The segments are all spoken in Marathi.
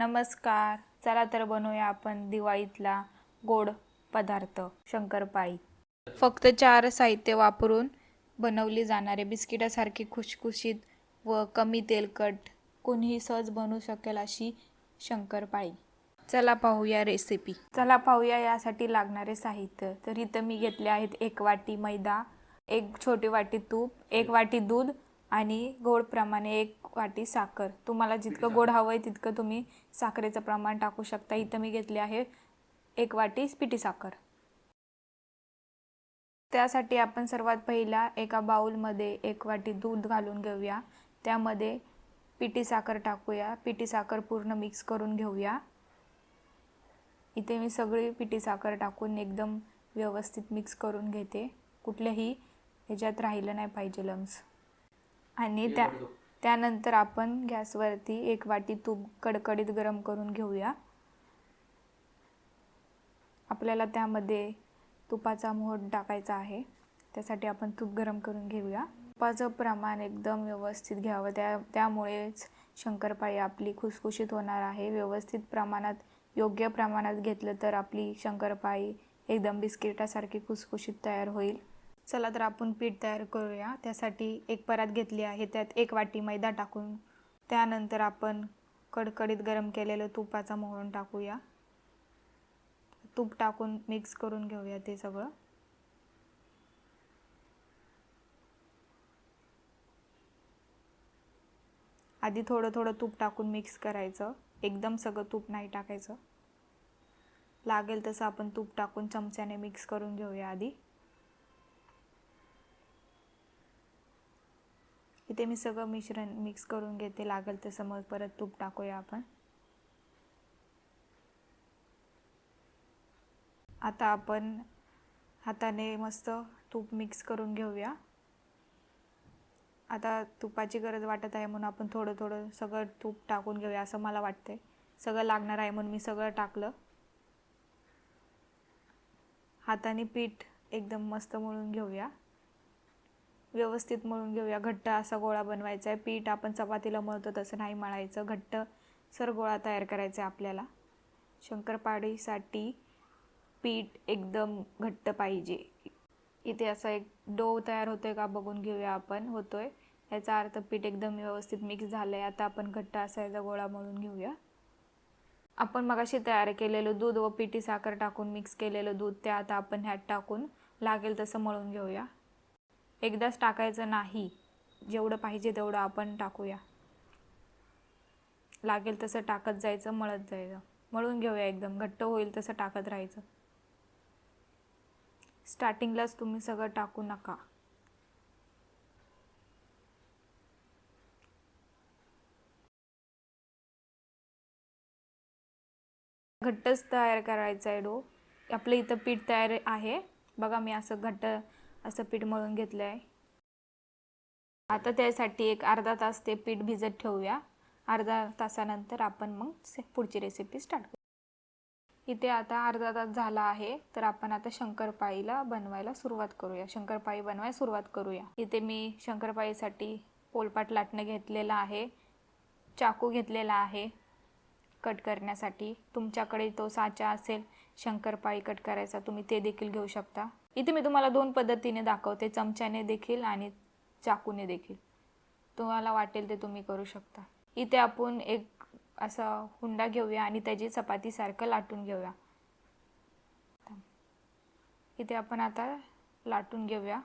नमस्कार. चला तर बनवूया आपण दिवाळीतला गोड पदार्थ शंकरपाळी. फक्त चार साहित्य वापरून बनवली जाणारे बिस्किटासारखी खुशखुशीत व कमी तेलकट कोणीही सहज बनवू शकेल अशी शंकरपाळी. चला पाहूया रेसिपी चला पाहूया यासाठी लागणारे साहित्य. तर इथं मी घेतले आहेत एक वाटी मैदा एक छोटी वाटी तूप एक वाटी दूध आणि गोड प्रमाणे एक वाटी साखर. तुम्हाला जितकं गोड हवं आहे तितकं तुम्ही साखरेचं प्रमाण टाकू शकता. इथं मी घेतले आहे एक वाटी पिठी साखर. त्यासाठी आपण सर्वात पहिला एका बाउलमध्ये एक वाटी दूध घालून घेऊया. त्यामध्ये पिठी साखर टाकूया. पिठी साखर पूर्ण मिक्स करून घेऊया. इथे मी सगळी पिठी साखर टाकून एकदम व्यवस्थित मिक्स करून घेते. कुठल्याही ह्याच्यात राहिलं नाही पाहिजे लम्स. आणि त्या त्यानंतर आपण गॅसवरती एक वाटी तूप कडकडीत गरम करून घेऊया. आपल्याला त्यामध्ये तुपाचा मोहर टाकायचा आहे. त्यासाठी आपण तूप गरम करून घेऊया. तुपाचं प्रमाण एकदम व्यवस्थित घ्यावं. त्या त्यामुळेच शंकरपाळी आपली खुसखुशीत होणार आहे. व्यवस्थित प्रमाणात योग्य प्रमाणात घेतलं तर आपली शंकरपाळी एकदम बिस्किटासारखी खुसखुशीत तयार होईल. चला तर आपण पीठ तयार करूया. त्यासाठी एक परात घेतली आहे. त्यात एक वाटी मैदा टाकून त्यानंतर आपण कडकडीत गरम केलेलं तुपाचा मोहन टाकूया. तूप टाकून मिक्स करून घेऊया ते सगळं. आधी थोडं थोडं तूप टाकून मिक्स करायचं. एकदम सगळं तूप नाही टाकायचं. लागेल तसं आपण तूप टाकून चमच्याने मिक्स करून घेऊया आधी. इथे मी सगळं मिश्रण मिक्स करून घेते. लागेल तसं मग परत तूप टाकूया आपण. आता आपण हाताने मस्त तूप मिक्स करून घेऊया. आता तुपाची गरज वाटत आहे म्हणून आपण थोडं थोडं सगळं तूप टाकून घेऊया असं मला वाटतंय. सगळं लागणार आहे म्हणून मी सगळं टाकलं. हाताने पीठ एकदम मस्त मळून घेऊया. व्यवस्थित मळून घेऊया. घट्ट असा गोळा बनवायचा आहे. पीठ आपण चपातीला मळतो तसं नाही मळायचं. घट्ट सर गोळा तयार करायचा आहे आपल्याला. शंकरपाळीसाठी पीठ एकदम घट्ट पाहिजे. इथे असा एक डो तयार होतो आहे का बघून घेऊया आपण. होतो आहे याचा अर्थ पीठ एकदम व्यवस्थित मिक्स झालं आहे आता आपण घट्ट असा याचा गोळा मळून घेऊया. आपण मगाशी तयार केलेलं दूध व पिठी साखर टाकून मिक्स केलेलं दूध ते आता आपण ह्यात टाकून लागेल तसं मळून घेऊया. एकदाच टाकायचं नाही. जेवढं पाहिजे तेवढं आपण टाकूया. लागेल तसं टाकत जायचं मळत जायचं. मळून घेऊया एकदम. घट्ट होईल तसं टाकत राहायचं. स्टार्टिंगलाच तुम्ही सगळं टाकू नका. घट्टच तयार करायचं आहे डो. आपलं इथं पीठ तयार आहे. बघा मी असं घट्ट असं पीठ मळून घेतलं आहे आता त्यासाठी एक अर्धा तास ते पीठ भिजत ठेवूया. अर्धा तासानंतर आपण मग पुढची रेसिपी स्टार्ट करू. इथे आता अर्धा तास झाला आहे तर आपण आता शंकरपाळीला बनवायला सुरुवात करूया. शंकरपाळी बनवायला सुरुवात करूया. इथे मी शंकरपाळीसाठी पोलपाट लाटणं घेतलेलं आहे. चाकू घेतलेला आहे कट करण्यासाठी. तुमच्याकडे तो साचा असेल शंकरपाळी कट करायचा तुम्ही ते देखील घेऊ शकता. इथे मी तुम्हाला दोन पद्धतीने दाखवते. चमच्याने देखील आणि चाकूने देखील. तुम्हाला वाटेल ते तुम्ही करू शकता. इथे आपण एक असा हुंडा घेऊया आणि त्याची चपातीसारखं लाटून घेऊया. इथे आपण आता लाटून घेऊया.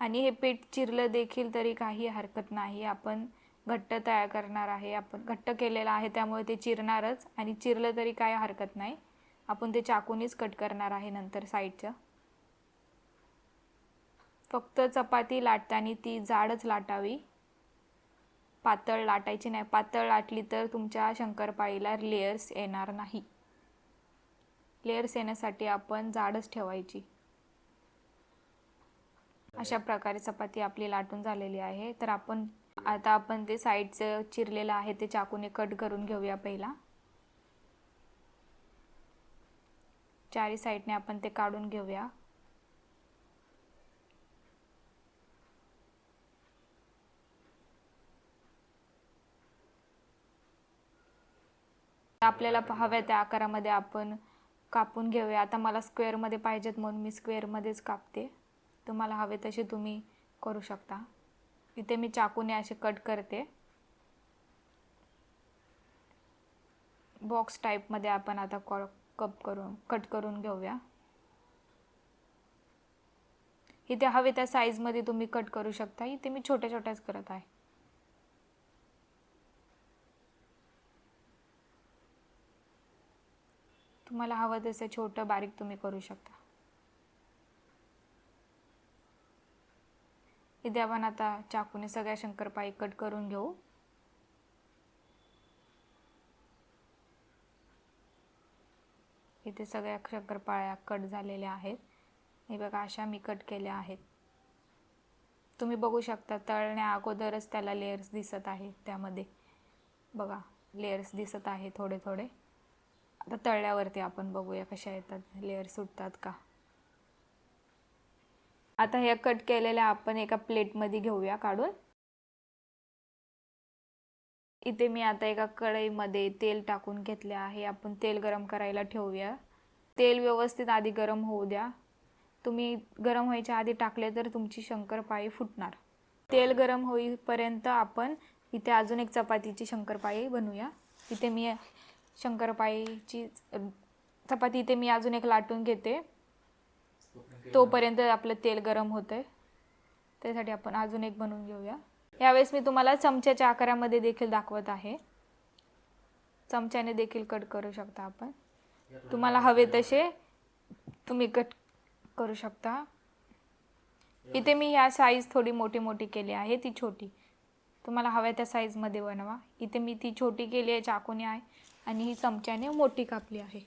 आणि हे पीठ चिरलं देखील तरी काही हरकत नाही. आपण घट्ट तयार करणार आहे. आपण घट्ट केलेलं आहे त्यामुळे ते चिरणारच आणि चिरलं तरी काय हरकत नाही. आपण ते चाकूनीच कट करणार आहे नंतर साईडचं फक्त चपाती लाटताना ती जाडच लाटावी. पातळ लाटायची नाही. पातळ लाटली तर तुमच्या शंकरपाळीला लेयर्स येणार नाही. लेयर्स येण्यासाठी आपण जाडच ठेवायची. अशा प्रकारे चपाती आपली लाटून झालेली आहे. तर आपण आता आपण ते साईडचं चिरलेलं आहे ते चाकूने कट करून घेऊया पहिला. चारी साईडने आपण ते काढून घेऊया. आपल्याला हव्या त्या आकारामध्ये आपण कापून घेऊया. आता मला स्क्वेअरमध्ये पाहिजेत म्हणून मी स्क्वेअरमध्येच कापते. तुम्हाला हवे तसे तुम्ही करू शकता. इथे मी चाकूने असे कट करते. बॉक्स टाईपमध्ये आपण आता कॉ कप करून कट करून घेऊया. इथे हवे त्या साईजमध्ये तुम्ही कट करू शकता. इथे मी छोट्या छोट्याच करत आहे. तुम्हाला हवं तसं छोटं बारीक तुम्ही करू शकता. इथे आपण आता चाकूने सगळ्या शंकरपाई कट करून घेऊ. इथे सगळ्या शंकरपाळ्या कट झालेल्या आहेत. हे बघा अशा मी कट केल्या आहेत. तुम्ही बघू शकता तळण्या अगोदरच त्याला लेयर्स दिसत आहे त्यामध्ये. बघा लेयर्स दिसत आहे थोडे थोडे आता तळल्यावरती आपण बघूया कशा येतात लेअर्स सुटतात का. आता ह्या कट केलेल्या आपण एका प्लेटमध्ये घेऊया काढून. इथे मी आता एका कढईमध्ये तेल टाकून घेतले आहे. आपण तेल गरम करायला ठेवूया. तेल व्यवस्थित आधी गरम होऊ द्या. तुम्ही गरम व्हायच्या आधी टाकले तर तुमची शंकरपाळी फुटणार. तेल गरम होईपर्यंत आपण इथे अजून एक चपातीची शंकरपाळी बनवूया. इथे मी शंकरपाळीची चपाती इथे मी अजून एक लाटून घेते. तोपर्यंत आपलं तेल गरम होतं आहे त्यासाठी आपण अजून एक बनवून घेऊया. यावेळेस मी तुम्हाला चमच्याच्या आकारामध्ये देखील दाखवत आहे. चमच्याने देखील कट करू शकता आपण. तुम्हाला हवे तसे तुम्ही कट करू शकता. इथे मी ह्या साईज थोडी मोठी मोठी केली आहे ती छोटी. तुम्हाला हव्या त्या साईजमध्ये बनवा. इथे मी ती छोटी केली आहे चाकूने आहे आणि ही चमच्याने मोठी कापली आहे.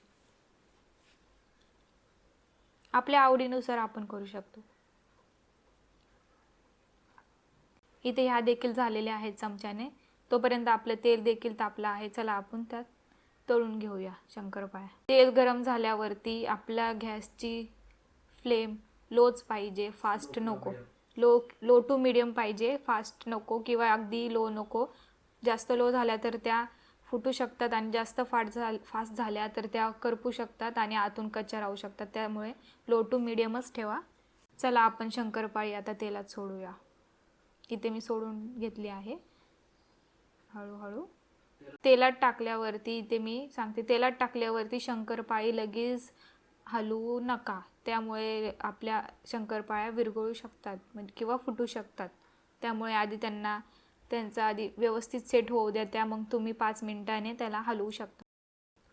आपल्या आवडीनुसार आपण करू शकतो. इथे ह्या देखील झालेल्या आहेत चमच्याने. तोपर्यंत आपलं तेल देखील तापलं आहे. चला आपण त्यात तळून घेऊया शंकरपाळ्या. तेल गरम झाल्यावरती आपल्या गॅसची फ्लेम लोच पाहिजे फास्ट नको. लो लो टू मिडियम पाहिजे फास्ट नको किंवा अगदी लो नको. जास्त लो झाल्या तर त्या फुटू शकतात आणि जास्त फाट झा फास्ट झाल्या तर त्या करपू शकतात आणि आतून कच्च्या राहू शकतात. त्यामुळे लो टू मिडियमच ठेवा. चला आपण शंकरपाळी आता तेलात सोडूया. इथे मी सोडून घेतली आहे. हळूहळू. तेलात टाकल्यावरती इथे मी सांगते तेलात टाकल्यावरती शंकरपाळी लगेच हलवू नका. त्यामुळे आपल्या शंकरपाळ्या विरघळू शकतात म्हणजे किंवा फुटू शकतात. त्यामुळे आधी त्यांना त्यांचा आधी व्यवस्थित सेट होऊ द्या त्या मग तुम्ही पाच मिनिटाने त्याला हलवू शकता.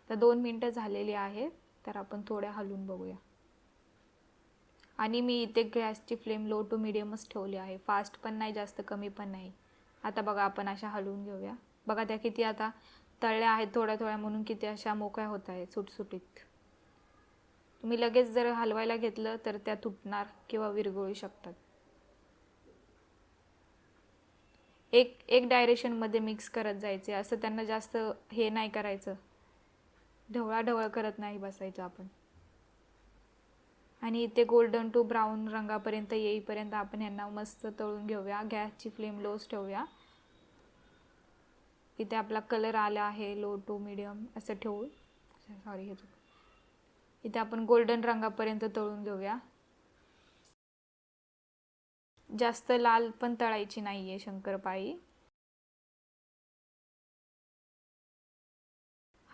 तर दोन मिनटं झालेली आहेत तर आपण थोड्या हलवून बघूया. आणि मी इथे गॅसची फ्लेम लो टू मिडियमच ठेवली आहे. फास्ट पण नाही जास्त कमी पण नाही. आता बघा आपण अशा हलवून घेऊया. बघा त्या किती आता तळल्या आहेत थोड्या थोड्या म्हणून किती अशा मोकळ्या होत आहेत सुटसुटीत. तुम्ही लगेच जर हलवायला घेतलं तर त्या तुटणार किंवा विरघळू शकतात. एक एक डायरेक्शनमध्ये मिक्स करत जायचे. असं त्यांना जास्त हे नाही करायचं. ढवळाढवळ करत नाही बसायचं आपण. आणि इथे गोल्डन टू ब्राऊन रंगापर्यंत येईपर्यंत आपण यांना मस्त तळून घेऊया. गॅसची फ्लेम लोच ठेवूया. इथे आपला कलर आला आहे लो टू मिडियम असं ठेवू सॉरी हे इथे आपण गोल्डन रंगापर्यंत तळून घेऊया. जास्त लाल पण तळायची नाही आहे शंकरपाळी.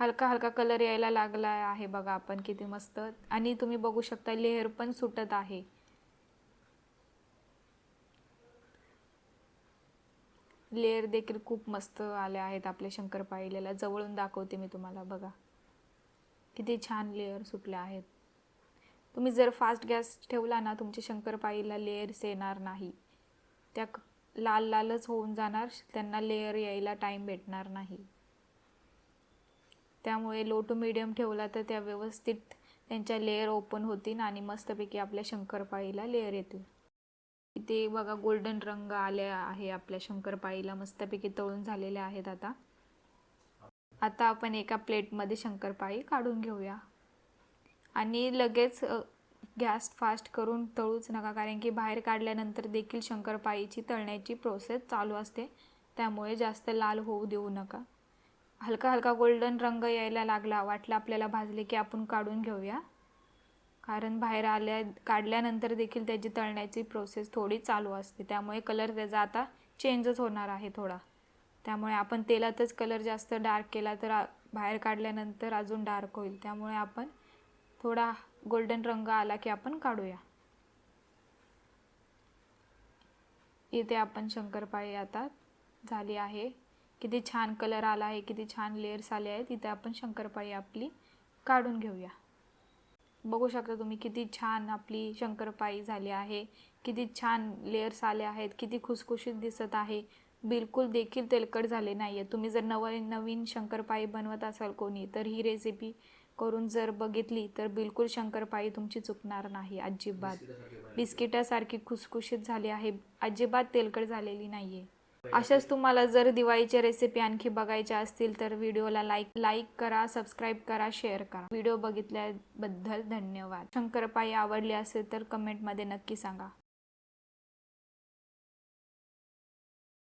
हलका हलका कलर यायला लागला आहे बघा आपण किती मस्त. आणि तुम्ही बघू शकता लेअर पण सुटत आहे. लेअर देखील खूप मस्त आले आहेत आपल्या शंकरपाळीला. जवळून दाखवते मी तुम्हाला बघा. किती छान लेअर सुटले आहेत. तुम्ही जर फास्ट गॅस ठेवला ना तुमच्या शंकरपाळीला लेअर्स येणार नाही. त्या लाल लालच होऊन जाणार त्यांना लेअर यायला टाईम भेटणार नाही. त्यामुळे लो टू मिडियम ठेवला तर त्या व्यवस्थित त्यांच्या लेअर ओपन होतील आणि मस्तपैकी आपल्या शंकरपाळीला लेअर येतील. इथे बघा गोल्डन रंग आले आहे आपल्या शंकरपाळीला मस्तपैकी तळून झालेले आहेत आता. आता आपण एका प्लेटमध्ये शंकरपाळी काढून घेऊया. आणि लगेच गॅस फास्ट करून तळूच नका कारण की बाहेर काढल्यानंतर देखील शंकरपाळीची तळण्याची प्रोसेस चालू असते. त्यामुळे जास्त लाल होऊ देऊ नका. हलका हलका गोल्डन रंग यायला लागला. वाटलं आपल्याला भाजले की आपण काढून घेऊया. कारण बाहेर आल्या काढल्यानंतर देखील त्याची तळण्याची प्रोसेस थोडी चालू असते. त्यामुळे कलर त्याचा आता चेंजच होणार आहे थोडा. त्यामुळे आपण तेलातच कलर जास्त डार्क केला तर बाहेर काढल्यानंतर अजून डार्क होईल. त्यामुळे आपण थोडा गोल्डन रंग आला की आपण काढूया. इथे आपण शंकरपाळी आता झाली आहे. किती छान कलर आला आहे किती छान लेअर्स आले आहेत इथे आपण शंकरपाळी आपली काढून घेऊया. बघू शकता तुम्ही किती छान आपली शंकरपाळी झाली आहे किती छान लेअर्स आले आहेत किती खुसखुशीत दिसत आहे. बिलकुल देखील तेलकट झाले नाही आहे तुम्ही जर नवीन नवीन शंकरपाळी बनवत असाल कोणी तर ही रेसिपी करून जर बघितली तर बिलकुल शंकरपाळी तुमची चुकणार नाही अजिबात. बिस्किटासारखी खुसखुशीत झाली आहे. अजिबात तेलकट झालेली नाही आहे अशाच तुम्हाला जर दिवाळीच्या रेसिपी आणखी बघायच्या असतील तर व्हिडिओला लाईक लाईक करा सबस्क्राईब करा शेअर करा. व्हिडिओ बघितल्याबद्दल धन्यवाद. शंकरपाई आवडली असेल तर कमेंटमध्ये नक्की सांगा.